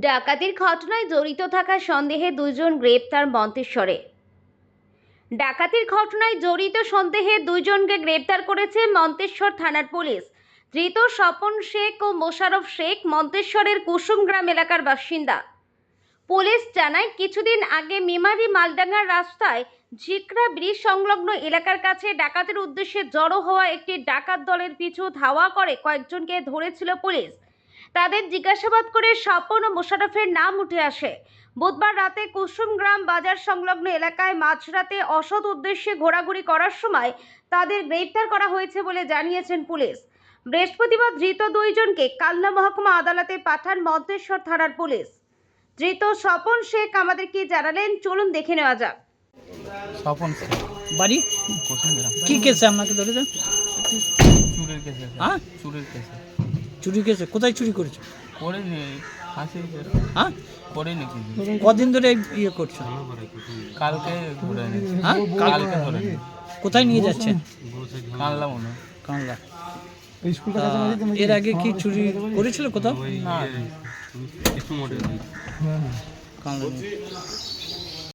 ডাকাতির ঘটনায় জড়িত থাকা সন্দেহে দুজন গ্রেপ্তার মন্তেশ্বরে। ডাকাতির ঘটনায় জড়িত সন্দেহে দুইজনকে গ্রেপ্তার করেছে মন্তেশ্বর থানার পুলিশ। ধৃত স্বপন শেখ ও মোশারফ শেখ মন্তেশ্বরের কুসুমগ্রাম এলাকার বাসিন্দা। পুলিশ জানায়, কিছুদিন আগে মিমারি মালডাঙ্গার রাস্তায় ঝিকরা ব্রিজ সংলগ্ন এলাকার কাছে ডাকাতের উদ্দেশ্যে জড়ো হওয়া একটি ডাকাত দলের পিছু ধাওয়া করে কয়েকজনকে ধরেছিল পুলিশ। তাদের জিজ্ঞাসাবাদ করে স্বপন ও মোশারফের নাম উঠে আসে। বুধবার রাতে কুসুমগ্রাম বাজার সংলগ্ন এলাকায় মাঝরাতে অসৎ উদ্দেশ্যে ঘোরাঘুরি করার সময় তাদের গ্রেপ্তার করা হয়েছে বলে জানিয়েছেন পুলিশ। বৃহস্পতিবার ধৃত দুইজনকে কালনা মহকুমা আদালতে পাঠান মন্তেশ্বর থানার পুলিশ। ধৃত স্বপন শেখ আমাদের কি জানালেন চলুন দেখে নেওয়া যাক। স্বপন শেখ, বাড়ি? কি কেসে আপনাকে ধরেছে? চুরির কেসে। হ্যাঁ? চুরির কেসে। চুরি কেসে কোথায় চুরি করেছ? করিনি ফাঁসি হ্যাঁ? করিনি কদিন ধরে ইয়ে করছ? কালকে হ্যাঁ? কালকে ধরে কোথায় নিয়ে যাচ্ছেন কানলা মনে কানলা। এর আগে কি চুরি করেছিল কোথাও? না। কানলা।